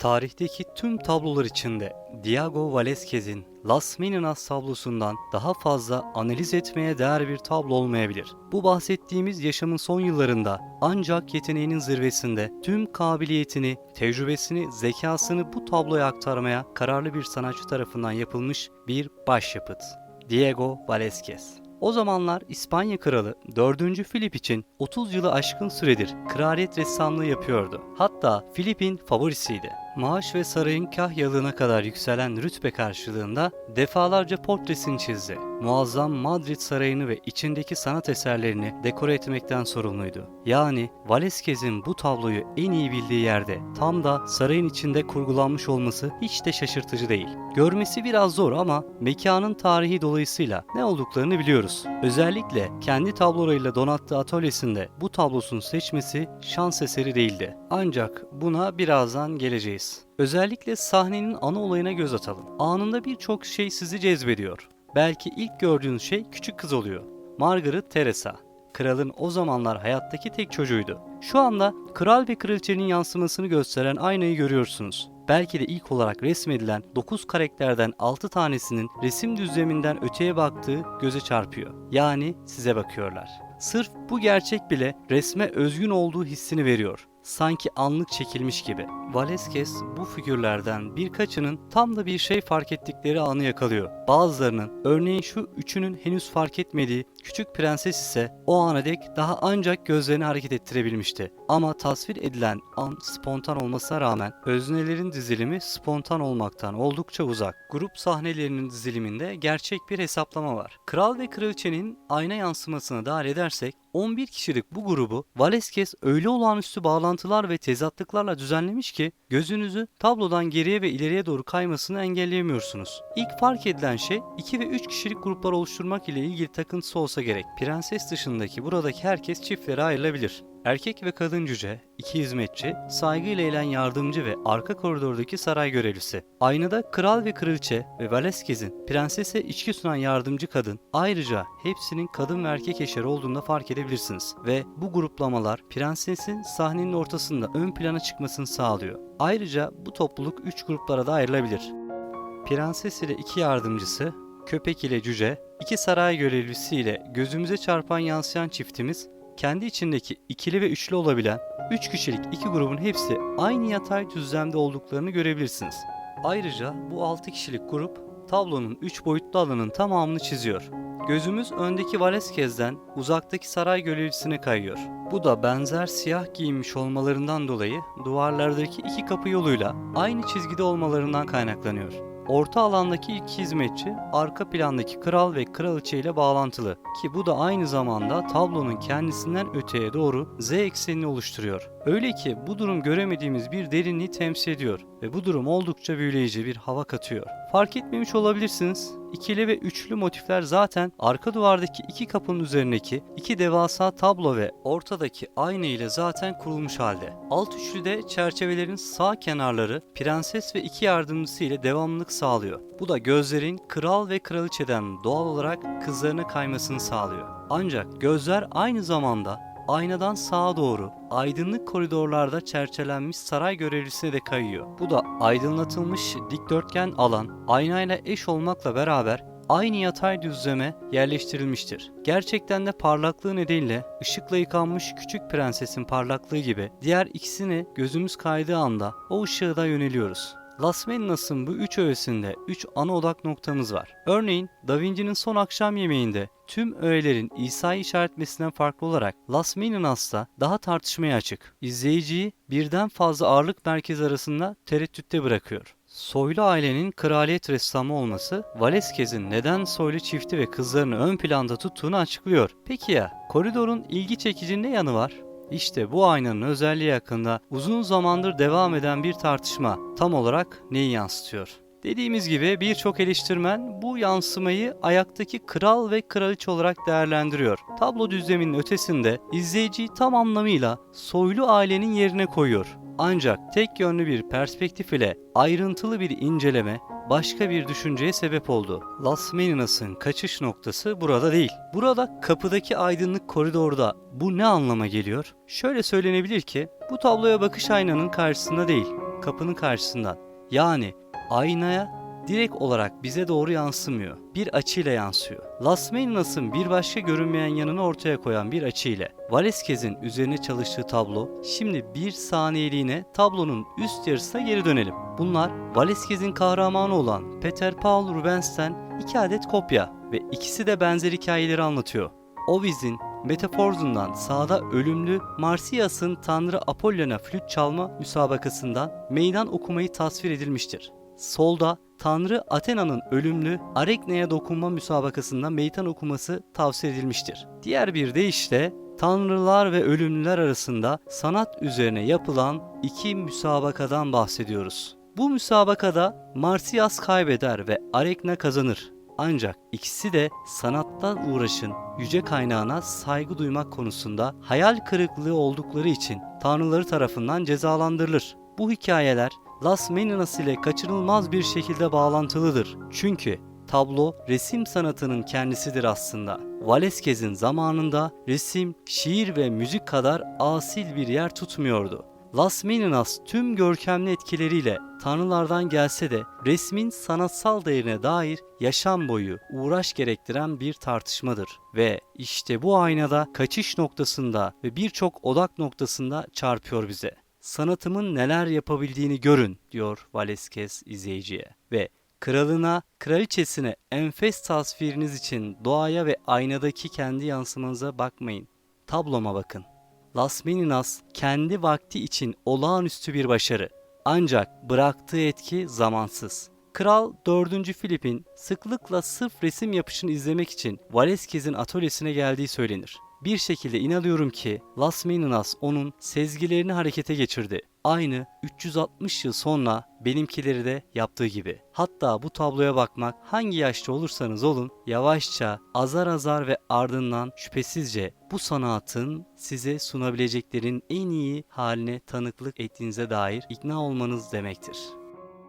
Tarihteki tüm tablolar içinde Diego Velázquez'in Las Meninas tablosundan daha fazla analiz etmeye değer bir tablo olmayabilir. Bu bahsettiğimiz yaşamın son yıllarında ancak yeteneğinin zirvesinde tüm kabiliyetini, tecrübesini, zekasını bu tabloya aktarmaya kararlı bir sanatçı tarafından yapılmış bir başyapıt. Diego Velázquez. O zamanlar İspanya kralı 4. Filip için 30 yılı aşkın süredir kraliyet ressamlığı yapıyordu. Hatta Filip'in favorisiydi. Maaş ve sarayın kahyalığına kadar yükselen rütbe karşılığında defalarca portresini çizdi. Muazzam Madrid sarayını ve içindeki sanat eserlerini dekore etmekten sorumluydu. Yani Velázquez'in bu tabloyu en iyi bildiği yerde tam da sarayın içinde kurgulanmış olması hiç de şaşırtıcı değil. Görmesi biraz zor ama mekanın tarihi dolayısıyla ne olduklarını biliyoruz. Özellikle kendi tablolarıyla donattığı atölyesinde bu tablosunu seçmesi şans eseri değildi. Ancak buna birazdan geleceğiz. Özellikle sahnenin ana olayına göz atalım. Anında birçok şey sizi cezbediyor. Belki ilk gördüğünüz şey küçük kız oluyor. Margaret Teresa. Kralın o zamanlar hayattaki tek çocuğuydu. Şu anda kral ve kraliçenin yansımasını gösteren aynayı görüyorsunuz. Belki de ilk olarak resmedilen 9 karakterden 6 tanesinin resim düzleminden öteye baktığı göze çarpıyor. Yani size bakıyorlar. Sırf bu gerçek bile resme özgün olduğu hissini veriyor. Sanki anlık çekilmiş gibi. Velázquez bu figürlerden birkaçının tam da bir şey fark ettikleri anı yakalıyor. Bazılarının, örneğin şu üçünün henüz fark etmediği küçük prenses ise o ana dek daha ancak gözlerini hareket ettirebilmişti. Ama tasvir edilen an spontan olmasına rağmen öznelerin dizilimi spontan olmaktan oldukça uzak. Grup sahnelerinin diziliminde gerçek bir hesaplama var. Kral ve kraliçenin ayna yansımasını dahil edersek 11 kişilik bu grubu Velázquez öyle olağanüstü bağlantılar ve tezatlıklarla düzenlemiş ki gözünüzü tablodan geriye ve ileriye doğru kaymasını engelleyemiyorsunuz. İlk fark edilen şey 2 ve 3 kişilik gruplar oluşturmak ile ilgili takıntısı olsa gerek. Prenses dışındaki buradaki herkes çiftlere ayrılabilir. Erkek ve kadın cüce, iki hizmetçi, saygıyla eğilen yardımcı ve arka koridordaki saray görevlisi. Aynada kral ve kraliçe ve Velázquez'in prensese içki sunan yardımcı kadın, ayrıca hepsinin kadın ve erkek eşleri olduğunda fark edebilirsiniz. Ve bu gruplamalar prensesin sahnenin ortasında ön plana çıkmasını sağlıyor. Ayrıca bu topluluk üç gruplara da ayrılabilir. Prenses ile iki yardımcısı, köpek ile cüce, iki saray görevlisi ile gözümüze çarpan yansıyan çiftimiz kendi içindeki ikili ve üçlü olabilen 3 kişilik iki grubun hepsi aynı yatay düzlemde olduklarını görebilirsiniz. Ayrıca bu 6 kişilik grup tablonun 3 boyutlu alanın tamamını çiziyor. Gözümüz öndeki Velázquez'den uzaktaki saray görevlisine kayıyor. Bu da benzer siyah giyinmiş olmalarından dolayı duvarlardaki iki kapı yoluyla aynı çizgide olmalarından kaynaklanıyor. Orta alandaki ilk hizmetçi arka plandaki kral ve kraliçe ile bağlantılı ki bu da aynı zamanda tablonun kendisinden öteye doğru z eksenini oluşturuyor. Öyle ki bu durum göremediğimiz bir derinliği temsil ediyor ve bu durum oldukça büyüleyici bir hava katıyor. Fark etmemiş olabilirsiniz. İkili ve üçlü motifler zaten arka duvardaki iki kapının üzerindeki iki devasa tablo ve ortadaki ayna ile zaten kurulmuş halde. Alt üçlüde çerçevelerin sağ kenarları prenses ve iki yardımcısı ile devamlılık sağlıyor. Bu da gözlerin kral ve kraliçeden doğal olarak kızlarına kaymasını sağlıyor. Ancak gözler aynı zamanda aynadan sağa doğru aydınlık koridorlarda çerçelenmiş saray görevlisine de kayıyor. Bu da aydınlatılmış dikdörtgen alan aynayla eş olmakla beraber aynı yatay düzleme yerleştirilmiştir. Gerçekten de parlaklığı nedeniyle ışıkla yıkanmış küçük prensesin parlaklığı gibi diğer ikisini gözümüz kaydığı anda o ışığa da yöneliyoruz. Las Meninas'ın bu üç öğesinde üç ana odak noktamız var. Örneğin Da Vinci'nin son akşam yemeğinde tüm öğelerin İsa'yı işaretmesinden farklı olarak Las Meninas'ta daha tartışmaya açık. İzleyiciyi birden fazla ağırlık merkezi arasında tereddütte bırakıyor. Soylu ailenin kraliyet ressamı olması Velázquez'in neden soylu çifti ve kızlarını ön planda tuttuğunu açıklıyor. Peki ya koridorun ilgi çekici ne yanı var? İşte bu aynanın özelliği hakkında uzun zamandır devam eden bir tartışma tam olarak neyi yansıtıyor? Dediğimiz gibi birçok eleştirmen bu yansımayı ayaktaki kral ve kraliçe olarak değerlendiriyor. Tablo düzleminin ötesinde izleyiciyi tam anlamıyla soylu ailenin yerine koyuyor. Ancak tek yönlü bir perspektif ile ayrıntılı bir inceleme başka bir düşünceye sebep oldu. Las Meninas'ın kaçış noktası burada değil. Burada kapıdaki aydınlık koridorda bu ne anlama geliyor? Şöyle söylenebilir ki bu tabloya bakış aynanın karşısında değil. kapının karşısından. Yani aynaya direkt olarak bize doğru yansımıyor. Bir açıyla yansıyor. Las Meninas'ın bir başka görünmeyen yanını ortaya koyan bir açıyla Valesquez'in üzerine çalıştığı tablo şimdi bir saniyeliğine tablonun üst yarısına geri dönelim. Bunlar Valesquez'in kahramanı olan Peter Paul Rubens'ten iki adet kopya ve ikisi de benzer hikayeleri anlatıyor. Ovid'in Metaforzundan sağda ölümlü Marsyas'ın Tanrı Apollon'a flüt çalma müsabakasından meydan okumayı tasvir edilmiştir. Solda Tanrı Athena'nın ölümlü Arekne'ye dokunma müsabakasında meydan okuması tavsiye edilmiştir. Diğer bir deyişle tanrılar ve ölümlüler arasında sanat üzerine yapılan iki müsabakadan bahsediyoruz. Bu müsabakada Marsyas kaybeder ve Arekne kazanır. Ancak ikisi de sanatta uğraşın yüce kaynağına saygı duymak konusunda hayal kırıklığı oldukları için tanrıları tarafından cezalandırılır. Bu hikayeler Las Meninas ile kaçınılmaz bir şekilde bağlantılıdır. Çünkü tablo resim sanatının kendisidir aslında. Valesquez'in zamanında resim, şiir ve müzik kadar asil bir yer tutmuyordu. Las Meninas tüm görkemli etkileriyle tanrılardan gelse de resmin sanatsal değerine dair yaşam boyu uğraş gerektiren bir tartışmadır. Ve işte bu aynada kaçış noktasında ve birçok odak noktasında çarpıyor bize. Sanatımın neler yapabildiğini görün diyor Valesquez izleyiciye ve kralına, kraliçesine enfes tasviriniz için doğaya ve aynadaki kendi yansımanıza bakmayın. Tabloma bakın. Las Meninas kendi vakti için olağanüstü bir başarı. Ancak bıraktığı etki zamansız. Kral 4. Filip'in sıklıkla sırf resim yapışını izlemek için Valesquez'in atölyesine geldiği söylenir. Bir şekilde inanıyorum ki Las Meninas onun sezgilerini harekete geçirdi. Aynı 360 yıl sonra benimkileri de yaptığı gibi. Hatta bu tabloya bakmak hangi yaşta olursanız olun yavaşça azar azar ve ardından şüphesizce bu sanatın size sunabileceklerin en iyi haline tanıklık ettiğinize dair ikna olmanız demektir.